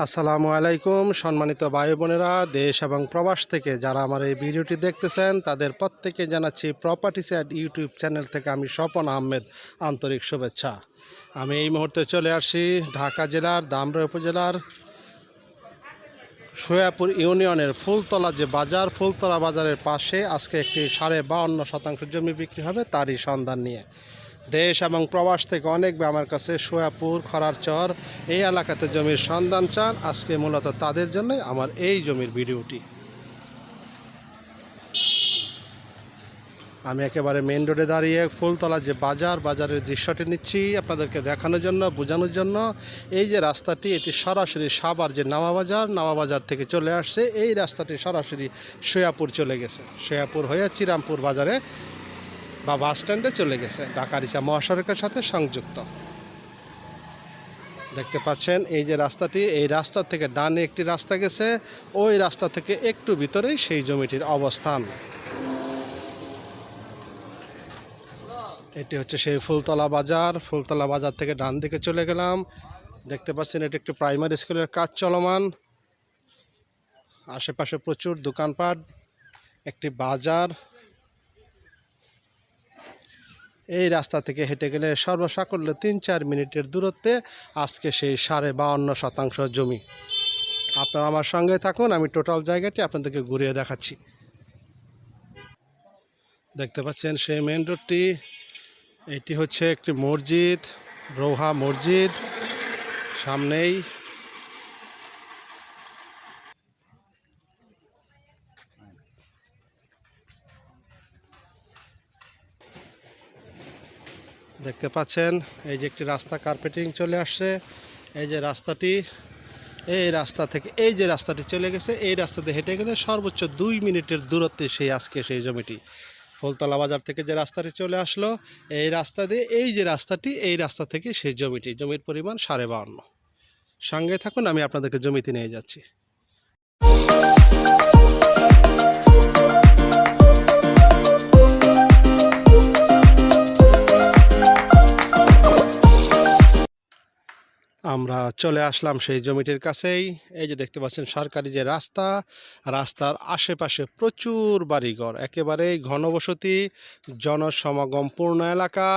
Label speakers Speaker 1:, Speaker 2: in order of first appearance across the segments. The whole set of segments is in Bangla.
Speaker 1: আসসালামু আলাইকুম, সম্মানিত ভাই বোনেরা, দেশ এবং প্রবাস থেকে যারা আমার এই ভিডিওটি দেখতেছেন, তাদের প্রত্যেকে জানাচ্ছি প্রপার্টি স্যাট ইউটিউব চ্যানেল থেকে আমি স্বপন আহমেদ, আন্তরিক শুভেচ্ছা। আমি এই মুহূর্তে চলে আসি ঢাকা জেলার, দামরা উপজেলার, সোয়াপুর ইউনিয়নের ফুলতলা যে বাজার, ফুলতলা বাজারের পাশে আজকে একটি সাড়ে বাউন্ন শতাংশ জমি বিক্রি হবে, তারই সন্ধান নিয়ে। দেশ এবং প্রবাস থেকে অনেক আমার কাছে সোয়াপুর খরারচর এই এলাকাতে জমির সন্ধান চান। আজকে মূলত তাদের জন্যই আমার এই জমির ভিডিওটি। আমি একেবারে মেন রোডে দাঁড়িয়ে ফুলতলা যে বাজার, বাজারের দৃশ্যটি নিচ্ছি আপনাদেরকে দেখানোর জন্য, বোঝানোর জন্য। এই যে রাস্তাটি, এটি সরাসরি সাবার যে নামাবাজার নামাবাজার থেকে চলে আসছে। এই রাস্তাটি সরাসরি সোয়াপুর চলে গেছে। সোয়াপুর হয়ে চিরামপুর বাজারে বা বাস স্ট্যান্ডে চলে গেছে। ঢাকারিচা মহাসড়কের সাথে সংযুক্ত। দেখতে পাচ্ছেন, এই যে রাস্তাটি, এই রাস্তা থেকে ডানে একটি রাস্তা গেছে, ওই রাস্তা থেকে একটু ভিতরেই সেই জমিটির অবস্থান। এটি হচ্ছে সেই ফুলতলা বাজার। ফুলতলা বাজার থেকে ডান দিকে চলে গেলাম। দেখতে পাচ্ছেন, এটি একটি প্রাইমারি স্কুলের কাজ চলমান। আশেপাশে প্রচুর দোকানপাট, একটি বাজার এই রাস্তা থেকে হেঁটে গেলে সর্বসাকল্য তিন চার মিনিটের দূরত্বে আজকে সেই সাড়ে বাউন্ন শতাংশ জমি। আপনারা আমার সঙ্গে থাকুন, আমি টোটাল জায়গাটি আপনাদেরকে ঘুরিয়ে দেখাচ্ছি। দেখতে পাচ্ছেন সেই মেন রোডটি। এটি হচ্ছে একটি মসজিদ, রৌহা মসজিদ। সামনেই দেখতে পাচ্ছেন, এই যে একটি রাস্তা কার্পেটিং চলে আসছে, এই যে রাস্তাটি, এই রাস্তা থেকে, এই যে রাস্তাটি চলে গেছে, এই রাস্তাতে হেঁটে গেলে সর্বোচ্চ দুই মিনিটের দূরত্বে সেই আজকে সেই জমিটি। ফুলতলা বাজার থেকে যে রাস্তাটি চলে আসলো, এই রাস্তা দিয়ে, এই যে রাস্তাটি, এই রাস্তা থেকে সেই জমিটি, জমির পরিমাণ সাড়ে বাউন্ন। সঙ্গে থাকুন, আমি আপনাদেরকে জমিতে নিয়ে যাচ্ছি। আমরা চলে আসলাম সেই জমিটির কাছেই। এই যে দেখতে পাচ্ছেন সরকারি যে রাস্তা, রাস্তার আশেপাশে প্রচুর বাড়িঘর। একেবারেই ঘনবসতি জনসমাগমপূর্ণ এলাকা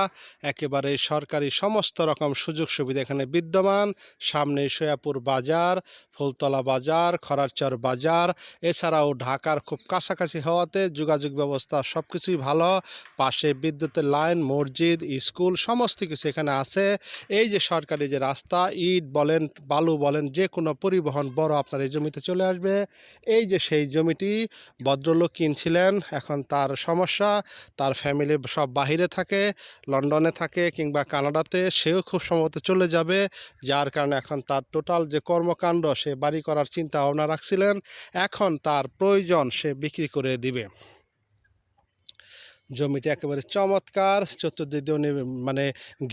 Speaker 1: একেবারে সরকারি সমস্ত রকম সুযোগ সুবিধা এখানে বিদ্যমান। সামনে সয়াপুর বাজার, ফুলতলা বাজার খরারচর বাজার, এছাড়াও ঢাকার খুব কাছাকাছি হওয়াতে যোগাযোগ ব্যবস্থা সব কিছুই ভালো। পাশে বিদ্যুতের লাইন, মসজিদ, স্কুল, সমস্ত কিছু এখানে আছে। এই যে সরকারি যে রাস্তা ইট বলেন, বালু বলেন যে কোনো পরিবহন বড় আপনার এই জমিতে চলে আসবে। এই যে সেই জমিটি ভদ্রলোক কিনছিলেন, এখন তার সমস্যা, তার ফ্যামিলি সব বাহিরে থাকে, লন্ডনে থাকে কিংবা কানাডাতে, সেও খুব সম্ভবত চলে যাবে, যার কারণে এখন তার টোটাল যে কর্মকাণ্ড, সে বাড়ি করার চিন্তা ভাবনা রাখছিলেন, এখন তার প্রয়োজন সে বিক্রি করে দিবে। জমিটি একেবারে চমৎকার, চতুর্দিক দিয়ে মানে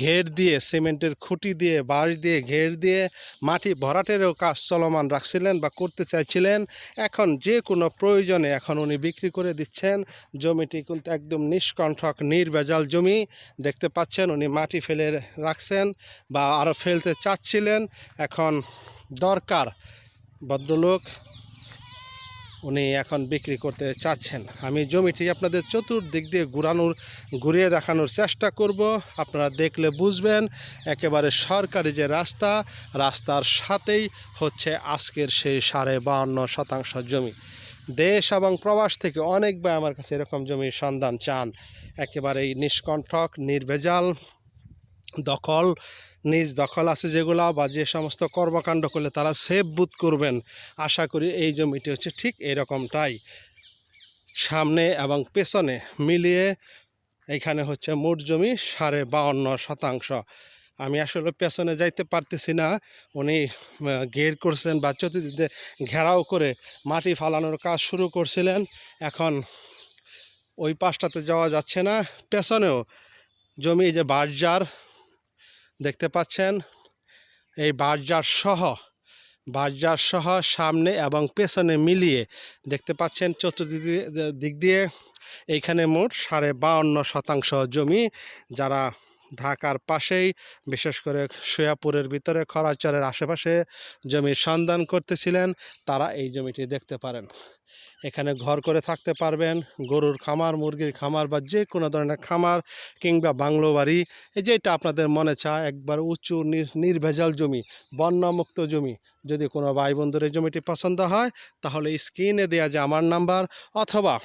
Speaker 1: ঘের দিয়ে, সিমেন্টের খুঁটি দিয়ে, বাঁশ দিয়ে, ঘের দিয়ে মাটি ভরাটেরও কাজ চলমান রাখছিলেন বা করতে চাইছিলেন। এখন যে কোনো প্রয়োজনে এখন উনি বিক্রি করে দিচ্ছেন। জমিটি কিন্তু একদম নিষ্কণ্ঠক নির্ভেজাল জমি। দেখতে পাচ্ছেন উনি মাটি ফেলে রাখছেন বা আরও ফেলতে চাচ্ছিলেন। এখন দরকার ভদ্রলোক উনি এখন বিক্রি করতে চাচ্ছেন। আমি জমিটি আপনাদের চতুর্দিক দিয়ে ঘুরানোর, ঘুরিয়ে দেখানোর চেষ্টা করব। আপনারা দেখলে বুঝবেন, একেবারে সরকারি যে রাস্তা, রাস্তার সাথেই হচ্ছে আজকের সেই সাড়ে বাহান্ন শতাংশ জমি। দেশ এবং প্রবাস থেকে অনেক ভাই আমার কাছে এরকম জমির সন্ধান চান। একেবারেই নিষ্কণ্ঠক, নির্ভেজাল, দখল নিজ দখল আছে যেগুলা বা যে সমস্ত কর্মকাণ্ড করলে তারা সেফ বুথ করবেন। আশা করি এই জমিটি হচ্ছে ঠিক এরকমটাই। সামনে এবং পেছনে মিলিয়ে এখানে হচ্ছে মোট জমি সাড়ে বাউন্ন শতাংশ। আমি আসলে পেছনে যাইতে পারতেছি না। উনি গেট করছেন বা চতুর্দিকে ঘেরাও করে মাটি ফালানোর কাজ শুরু করছিলেন। এখন ওই পাশটাতে যাওয়া যাচ্ছে না। পেছনেও জমি যে বার্জার দেখতে পাচ্ছেন? এই বার্জার সহ বার্জার সহ সামনে এবং পেছনে মিলিয়ে দেখতে পাচ্ছেন চতুর্দিক দিক দিয়ে এইখানে মোট সাড়ে বাউন্ন শতাংশ জমি যারা ঢাকার পাশেই, বিশেষ করে সৈয়াপুরের ভিতরে খরাচরের আশেপাশে জমির সন্ধান করতেছিলেন, তারা এই জমিটি দেখতে পারেন। এখানে ঘর করে থাকতে পারবেন, গরুর খামার, মুরগির খামার বা যে কোনো ধরনের খামার কিংবা বাংলো বাড়ি। এই যেটা আপনাদের মনে চায়, একবার উঁচু নির- নির্ভেজাল জমি, বন্যামুক্ত জমি। যদি কোনো ভাই বন্ধুর জমিটি পছন্দ হয়, তাহলে স্ক্রিনে দেওয়া যায় আমার নাম্বার অথবা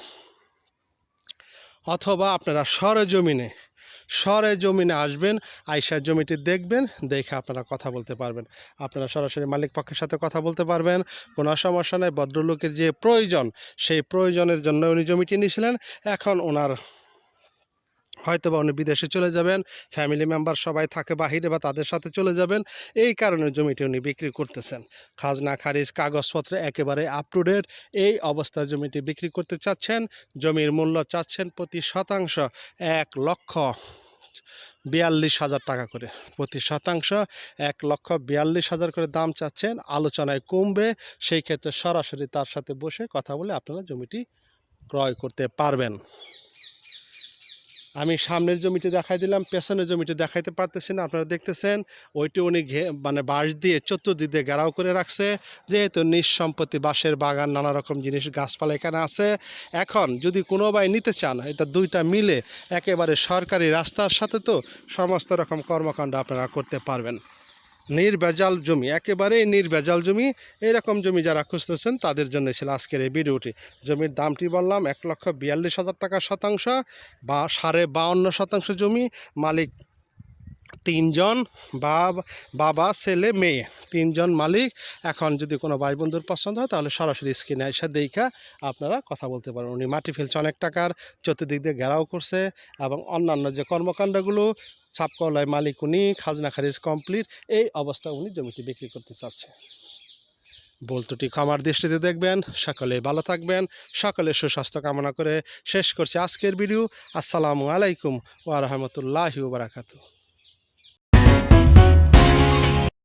Speaker 1: অথবা আপনারা সরেজমিনে সরে জমিনে আসবেন আইসার জমিটি দেখবেন, দেখে আপনারা কথা বলতে পারবেন। আপনারা সরাসরি মালিক পক্ষের সাথে কথা বলতে পারবেন। কোনো সমস্যা নেই, ভদ্রলোকের যে প্রয়োজন, সেই প্রয়োজনের জন্য উনি জমিটি নিয়েছিলেন। এখন ওনার হয়তো বা উনি বিদেশে চলে যাবেন ফ্যামিলি মেম্বার সবাই থাকে বাহিরে বা তাদের সাথে চলে যাবেন, এই কারণে জমিটি উনি বিক্রি করতেছেন। খাজনা, খারিজ, কাগজপত্র একেবারে আপ টু ডেট এই অবস্থায় জমিটি বিক্রি করতে চাচ্ছেন, জমির মূল্য চাচ্ছেন প্রতি শতাংশ এক লক্ষ বিয়াল্লিশ হাজার টাকা করে। প্রতি শতাংশ এক লক্ষ বিয়াল্লিশ হাজার করে দাম চাচ্ছেন, আলোচনায় কমবে, সেই ক্ষেত্রে সরাসরি তার সাথে বসে কথা বলে আপনারা জমিটি ক্রয় করতে পারবেন। আমি সামনের জমিতে দেখাই দিলাম, পেছনের জমিতে দেখাইতে পারতেছি না। আপনারা দেখতেছেন, ওইটি উনি ঘে মানে বাঁশ দিয়ে চতুর্দিক দিয়ে ঘেরাও করে রাখছে। যেহেতু নিঃসম্পত্তি বাঁশের বাগান নানা রকম জিনিস, গাছপালা এখানে আছে। এখন যদি কোনো ভাই নিতে চান, এটা দুইটা মিলে একেবারে সরকারি রাস্তার সাথে তো সমস্ত রকম কর্মকাণ্ড আপনারা করতে পারবেন। নির্ভেজাল জমি, একেবারেই নির্ভেজাল জমি। এরকম জমি যারা খুঁজতেছেন, তাদের জন্য ছিল আজকের এই ভিডিওটি। জমির দামটি বললাম এক লক্ষ বিয়াল্লিশ হাজার টাকা শতাংশ বা সাড়ে বাউন্ন শতাংশ জমি। মালিক তিনজন বাব ছেলে, মেয়ে। তিনজন মালিক। এখন যদি কোনো ভাই বন্ধুর পছন্দ হয়, তাহলে সরাসরি স্ক্রিনে এসে দেখা আপনারা কথা বলতে পারেন উনি মাটি ফেলছে অনেক টাকার, চতুর্দিক দিয়ে ঘেরাও করছে এবং অন্যান্য যে কর্মকাণ্ডগুলো, ছাপকলায় মালিক উনি, খাজনা খারিজ কমপ্লিট, এই অবস্থা উনি জমিটি বিক্রি করতে চাচ্ছে। বলতুটি খামার দৃষ্টিতে দেখবেন। সকলে ভালো থাকবেন। সকলে সুস্বাস্থ্য কামনা করে শেষ করছি আজকের ভিডিও। আসসালামু আলাইকুম ওয়া বারাকাতুহু।